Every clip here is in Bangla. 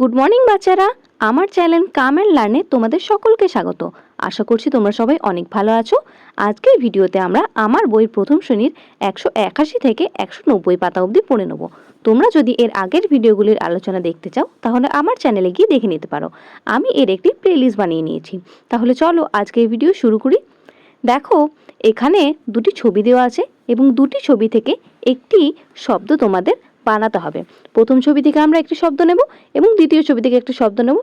গুড মর্নিং বাচ্চারা। আমার চ্যানেল কাম অ্যান্ড লার্নে তোমাদের সকলকে স্বাগত। আশা করছি তোমরা সবাই অনেক ভালো আছো। আজকের ভিডিওতে আমরা আমার বইয়ের প্রথম শ্রেণির একশো একাশি থেকে একশো নব্বই পাতা অবধি পড়ে নেব। তোমরা যদি এর আগের ভিডিওগুলির আলোচনা দেখতে চাও, তাহলে আমার চ্যানেলে গিয়ে দেখে নিতে পারো। আমি এর একটি প্লেলিস্ট বানিয়ে নিয়েছি। তাহলে চলো আজকের ভিডিও শুরু করি। দেখো, এখানে দুটি ছবি দেওয়া আছে এবং দুটি ছবি থেকে একটি শব্দ তোমাদের বানাতে হবে। প্রথম ছবি থেকে আমরা একটি শব্দ নেব এবং দ্বিতীয় ছবি থেকে একটি শব্দ নেব।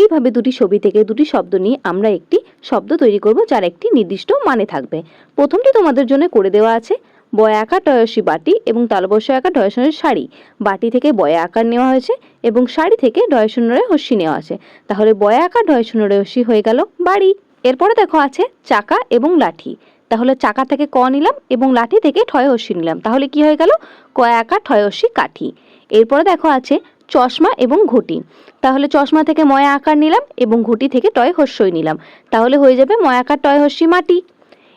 এইভাবে দুটি ছবি থেকে দুটি শব্দ নিয়ে আমরা একটি শব্দ তৈরি করব যার একটি নির্দিষ্ট মানে থাকবে। প্রথমটি তোমাদের জন্য করে দেওয়া আছে, বয় আকার টয়সী বাটি এবং তালবস্য আকার ডয়সনের শাড়ি বাটি থেকে বয় আকার নেওয়া হয়েছে এবং শাড়ি থেকে ডয়শূন্যরে হস্যি নেওয়া আছে। তাহলে বয় আকার ডয়শূন্যরে হস্যি হয়ে গেল বাড়ি। এরপরে দেখো আছে চাকা এবং লাঠি। তাহলে চাকা থেকে ক নিলাম এবং লাঠি থেকে ঠয় হস্যি নিলাম। তাহলে কি হয়ে গেল? কয়াকা ঠয়সী কাঠি। এরপরে দেখো আছে চশমা এবং ঘটি। তাহলে চশমা থেকে ময়া আকার নিলাম এবং ঘটি থেকে টয় হস্যই নিলাম। তাহলে হয়ে যাবে ময়াকার টয় হস্যি, মাটি।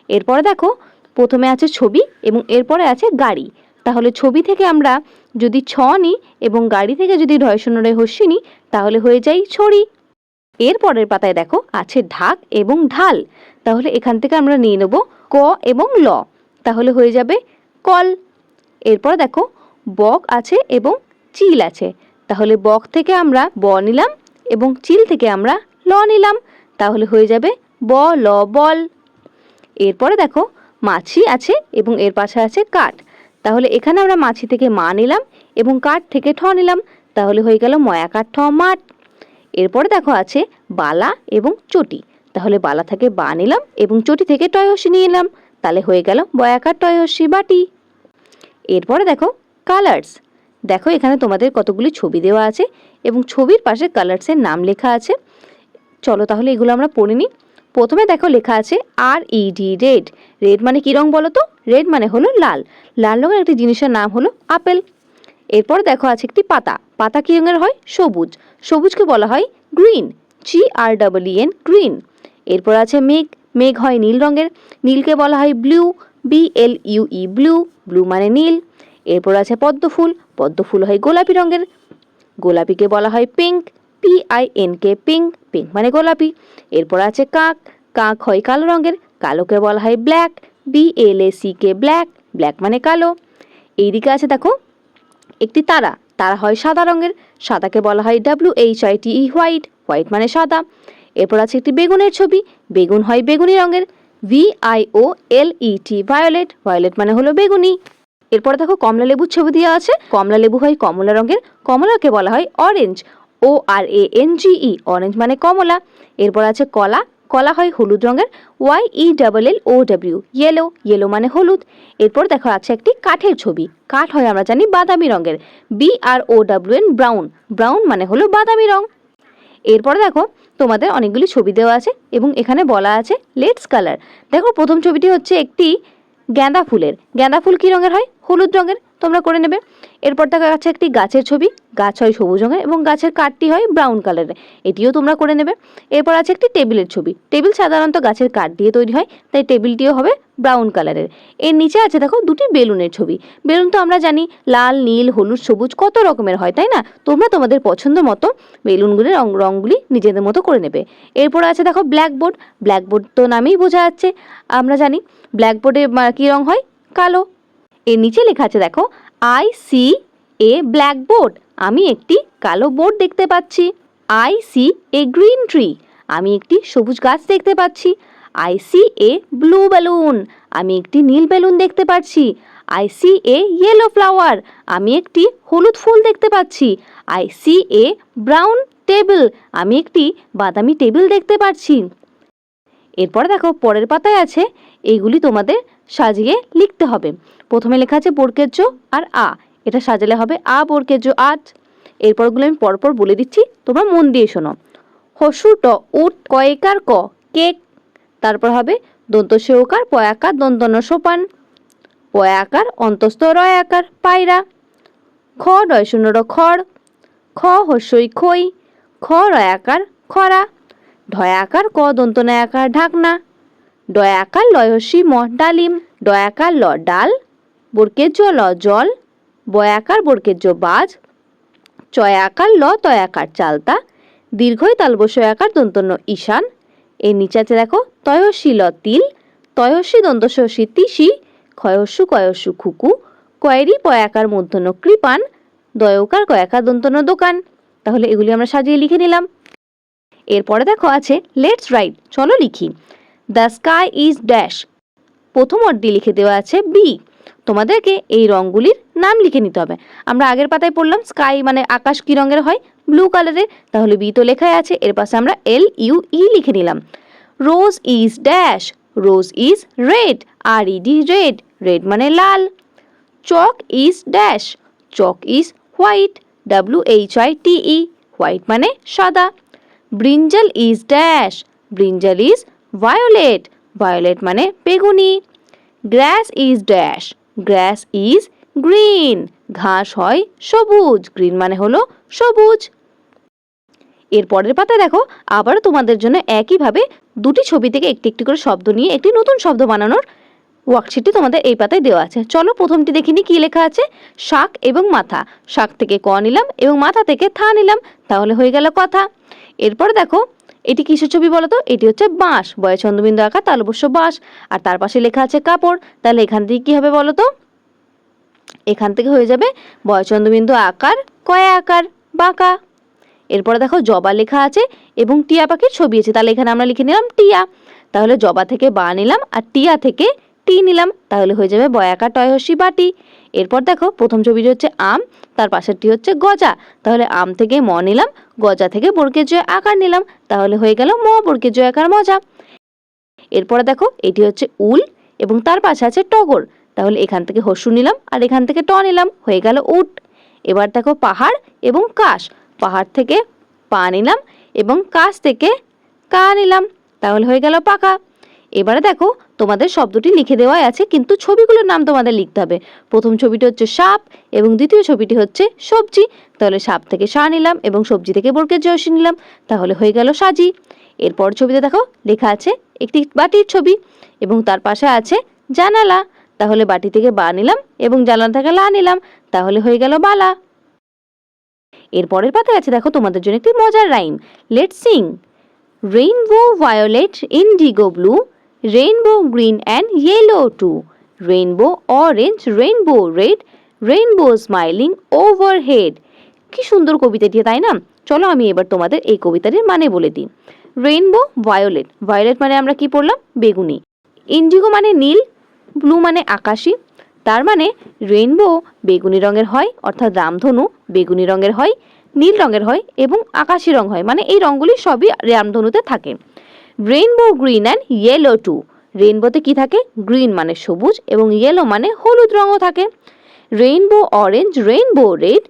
এরপরে দেখো প্রথমে আছে ছবি এবং এরপরে আছে গাড়ি। তাহলে ছবি থেকে আমরা যদি ছ নিই এবং গাড়ি থেকে যদি ঢয় শূন্যরে হস্যি নিই, তাহলে হয়ে যায় ছড়ি। এরপরের পাতায় দেখো আছে ঢাক এবং ঢাল। তাহলে এখান থেকে আমরা নিয়ে নেব ক এবং ল। তাহলে হয়ে যাবে কল। এরপর দেখো, বক আছে এবং চিল আছে। তাহলে বক থেকে আমরা ব নিলাম এবং চিল থেকে আমরা ল নিলাম। তাহলে হয়ে যাবে ব, ল, বল। এরপরে দেখো, মাছি আছে এবং এর পাশে আছে কাঠ। তাহলে এখানে আমরা মাছি থেকে মা নিলাম এবং কাঠ থেকে ঠ নিলাম। তাহলে হয়ে গেল ময়াকার ঠ মাঠ। এরপরে দেখো আছে বালা এবং চটি। তাহলে বালা থেকে বা নিলাম এবং চটি থেকে টয়হসি নিয়ে এলাম। তাহলে হয়ে গেল বয়াকার টয়হসি বাটি। এরপরে দেখো কালার্স। দেখো এখানে তোমাদের কতগুলি ছবি দেওয়া আছে এবং ছবির পাশে কালার্সের নাম লেখা আছে। চলো তাহলে এগুলো আমরা পড়ে নিই। প্রথমে দেখো লেখা আছে R E D red. Red মানে কী রং বলো তো? রেড মানে হলো লাল। লাল রঙের একটি জিনিসের নাম হলো আপেল। এরপর দেখো আছে একটি পাতা। পাতা কী রঙের হয়? সবুজ। সবুজকে বলা হয় green. G R double N green. এরপর আছে মেঘ। মেঘ হয় নীল রঙের। নীলকে বলা হয় blue B L U E blue. Blue মানে নীল। এরপর আছে পদ্ম ফুল পদ্ম ফুল হয় গোলাপি রঙের। গোলাপিকে বলা হয় pink. P I N K pink. Pink মানে গোলাপি। এরপর আছে কাক। কাক হয় কালো রঙের। কালোকে বলা হয় black. B L A C K black. Black মানে কালো। এইদিকে আছে দেখো, একটি তারা। তারা হয় সাদা রঙের। সাদাকে বলা হয় W H I T E white. White মানে সাদা। এরপর আছে একটি বেগুনের ছবি। বেগুন হয় বেগুনি রঙের। V I O L E T violet violet মানে হলো বেগুনি। এরপর দেখো কমলা লেবুর ছবি দেওয়া আছে। কমলা লেবু হয় কমলা রঙের। কমলাকে বলা হয় orange O R A N G E orange মানে কমলা। এরপর আছে কলা। কলা হয় হলুদ রঙের। Y E double L O W yellow yellow মানে হলুদ। এরপর দেখো আছে একটি কাঠের ছবি। কাঠ হয় আমরা জানি বাদামি রঙের। B R O W N brown brown মানে হলো বাদামি রং। এরপরে দেখো তোমাদের অনেকগুলি ছবি দেওয়া আছে এবং এখানে বলা আছে লেটস কালার। দেখো প্রথম ছবিটি হচ্ছে একটি গাঁদা ফুলের। গাঁদা ফুল কী রঙের হয়? হলুদ রঙের। তোমরা করে নেবে। এরপর দেখা যাচ্ছে একটি গাছের ছবি। গাছ হয় সবুজ রঙের এবং গাছের কাঠটি হয় ব্রাউন কালারের। এটিও তোমরা করে নেবে। এরপর আছে একটি টেবিলের ছবি। টেবিল সাধারণত গাছের কাঠ দিয়ে তৈরি হয়, তাই টেবিলটিও হবে ব্রাউন কালারের। এর নিচে আছে দেখো দুটি বেলুনের ছবি। বেলুন তো আমরা জানি লাল, নীল, হলুদ, সবুজ কত রকমের হয়, তাই না? তোমরা তোমাদের পছন্দ মতো বেলুনগুলির রং, রঙগুলি নিজেদের মতো করে নেবে। এরপর আছে দেখো ব্ল্যাকবোর্ড। ব্ল্যাকবোর্ড তো নামেই বোঝা যাচ্ছে। আমরা জানি ব্ল্যাকবোর্ডে কী রং হয়? কালো। এর নিচে লেখা আছে, দেখো আই সি এ ব্ল্যাকবোর্ড আমি একটি কালো বোর্ড দেখতে পাচ্ছি। I see a green tree আমি একটি সবুজ গাছ দেখতে পাচ্ছি। I see a blue balloon আমি একটি নীল বেলুন দেখতে পাচ্ছি। I see a yellow flower আমি একটি হলুদ ফুল দেখতে পাচ্ছি। I see a brown table আমি একটি বাদামি টেবিল দেখতে পাচ্ছি। এরপরে দেখো, পরের পাতায় আছে, এইগুলি তোমাদের সাজিয়ে লিখতে হবে। প্রথমে লেখা আছে বর্গের জো আর আ। এটা সাজালে হবে আ বর্গের জো আজ এরপরগুলো আমি পরপর বলে দিচ্ছি, তোমরা মন দিয়ে শোনো। হসু ট, উট, কয়েকার ক, কেক। তারপর হবে দন্ত সেওকার পয়াকার দন্তন সোপান। পয়াকার, অন্তস্থ রয় আকার, পায়রা। খ ডয় শূন্য র খড়। খ, হস্যই খই। খ, রয় আকার, খরা। ঢয় আকার, ক, দন্ত নয় আকার, ঢাকনা। ডয় আকার লয় হস্যি ম ডালিম ডয় আকার ল ডাল বর্কের ল জল বয়াকার বর্কের বাজ, চয়াকার ল তয়াকার চালতা, দীর্ঘই তালবস্য আকার দন্তন্য ঈশান। এর নিচে আছে দেখো, তয়সী ল তিল, তয়সী দন্তস্বসী তিসি ক্ষয়স্যু কয়স্যু খুকু, কয়েরি পয়াকার মূর্ধন্য কৃপান, দয়কার কয়াকার দন্তন্য দোকান। তাহলে এগুলি আমরা সাজিয়ে লিখে নিলাম। এরপরে দেখো আছে লেটস রাইট চলো লিখি। The sky is dash. প্রথম অর্ডি লিখে দেওয়া আছে বি। তোমাদেরকে এই রঙগুলির নাম লিখে নিতে হবে। আমরা আগের পাতায় পড়লাম, স্কাই মানে আকাশ কি রঙের হয়? ব্লু কালারের। তাহলে বি তো লেখাই আছে, এর পাশে আমরা এল, ইউ, ই লিখে নিলাম। Rose is dash, rose is red, R E D red red মানে লাল। Chalk is dash, chalk is white, W H I T E, white মানে সাদা। Brinjal is dash, brinjal is violet violet মানে বেগুনি। Grass is dash grass is green ঘাস হয় সবুজ। গ্রিন মানে হলো সবুজ। এর পরের পাতায় দেখো আবারও তোমাদের জন্য একইভাবে দুটি ছবি থেকে একটি একটি করে শব্দ নিয়ে একটি নতুন শব্দ বানানোর ওয়ার্কশিটটি তোমাদের এই পাতায় দেওয়া আছে। চলো প্রথমটি দেখিনি কি লেখা আছে? শাক এবং মাথা। শাক থেকে ক নিলাম এবং মাথা থেকে থা নিলাম। তাহলে হয়ে গেল কথা। এরপর দেখো, এটি কিসের ছবি বলো তো এটি হচ্ছে বাঁশ বয় চন্দ্রবিন্দু আঁকা, তাল অবশ্য বাঁশ, আর তার পাশে লেখা আছে কাপড়। তাহলে এখান থেকে কি হবে বলো তো এখান থেকে হয়ে যাবে বয়চন্দ্রবিন্দু আকার কয়া আকার? বাঁকা। এরপরে দেখো, জবা লেখা আছে এবং টিয়া পাখির ছবি আছে। তাহলে এখানে আমরা লিখে নিলাম টিয়া। তাহলে জবা থেকে বা নিলাম, আর টিয়া থেকে টি নিলাম, তাহলে হয়ে যাবে বয়াকার টয়হসি বাটি। এরপর দেখো, প্রথম ছবিটি হচ্ছে আম, তার পাশেরটি হচ্ছে গজা। তাহলে আম থেকে ম নিলাম, গজা থেকে বর্গের জয় আকার নিলাম, তাহলে হয়ে গেল ম বর্গের জয় আকার মজা। এরপরে দেখো, এটি হচ্ছে উল এবং তার পাশে আছে টগর। তাহলে এখান থেকে হস্যু নিলাম আর এখান থেকে ট নিলাম, হয়ে গেল উট। এবার দেখো, পাহাড় এবং কাশ। পাহাড় থেকে পা নিলাম এবং কাশ থেকে কা নিলাম, তাহলে হয়ে গেল পাকা। এবারে দেখো তোমাদের শব্দটি লিখে দেওয়াই আছে, কিন্তু ছবিগুলোর নাম তোমাদের লিখতে হবে। প্রথম ছবিটি হচ্ছে সাপ এবং দ্বিতীয় ছবিটি হচ্ছে সবজি। তাহলে সাপ থেকে সা নিলাম এবং সবজি থেকে বর্গের জয়সী নিলাম। তাহলে হয়ে গেল সাজি। এরপর ছবিতে দেখো, লেখা আছে একটি বাটির ছবি এবং তার পাশে আছে জানালা। তাহলে বাটি থেকে বা নিলাম এবং জানালা থেকে লা নিলাম। তাহলে হয়ে গেল বালা। এরপরের পাতায় আছে, দেখো, তোমাদের জন্য একটি মজার rhyme. Let sing rainbow violet indigo blue green and yellow too rainbow orange rainbow red rainbow smiling over head কি সুন্দর কবিতাটি তাই না? চলো আমি এবার তোমাদের এই কবিতাটির মানে বলে দিই। রেইনবো ভায়োলেট ভায়োলেট মানে আমরা কি পড়লাম? বেগুনি। ইন্ডিগো মানে নীল ব্লু মানে আকাশি। তার মানে রেইনবো বেগুনি রঙের হয়, অর্থাৎ রামধনু বেগুনি রঙের হয়, নীল রঙের হয় এবং আকাশি রং হয়। মানে এই রঙগুলি সবই রামধনুতে থাকে। Rainbow green and yellow too রেইনবোতে কি থাকে? গ্রিন মানে সবুজ এবং ইয়েলো মানে হলুদ রঙও থাকে। রেইনবো অরেঞ্জ রেইনবো রেড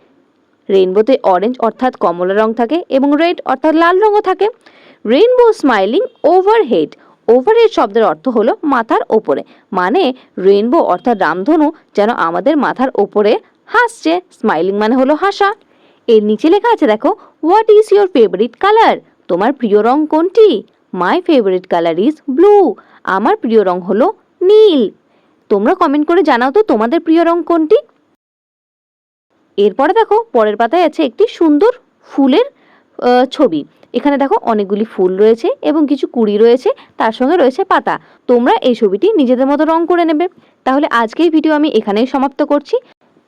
রেইনবোতে অরেঞ্জ অর্থাৎ কমলা রং থাকে এবং রেড অর্থাৎ লাল রঙও থাকে। রেইনবো স্মাইলিং ওভারহেড ওভারহেড শব্দের অর্থ হলো মাথার ওপরে। মানে রেইনবো অর্থাৎ রামধনু যেন আমাদের মাথার ওপরে হাসছে। স্মাইলিং মানে হলো হাসা। এর নিচে লেখা আছে দেখো what is your favourite colour তোমার প্রিয় রং কোনটি? My favourite colour is blue আমার প্রিয় রং হলো নীল। তোমরা কমেন্ট করে জানাও তো তোমাদের প্রিয় রং কোনটি? এরপরে দেখো, পরের পাতায় আছে একটি সুন্দর ফুলের ছবি। এখানে দেখো অনেকগুলি ফুল রয়েছে এবং কিছু কুড়ি রয়েছে, তার সঙ্গে রয়েছে পাতা। তোমরা এই ছবিটি নিজেদের মতো রং করে নেবে। তাহলে আজকের ভিডিও আমি এখানেই সমাপ্ত করছি।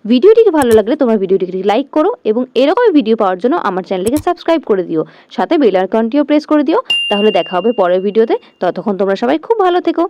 ভিডিওটি ভালো লাগলে তোমার ভিডিওটিকে লাইক করো এবং এরকম ভিডিও পাওয়ার জন্য আমার চ্যানেলটিকে সাবস্ক্রাইব করে দিও। সাথে বেল আইকনটিও প্রেস করে দিও। তাহলে দেখা হবে পরের ভিডিওতে। ততক্ষণ তোমরা সবাই খুব ভালো থেকো।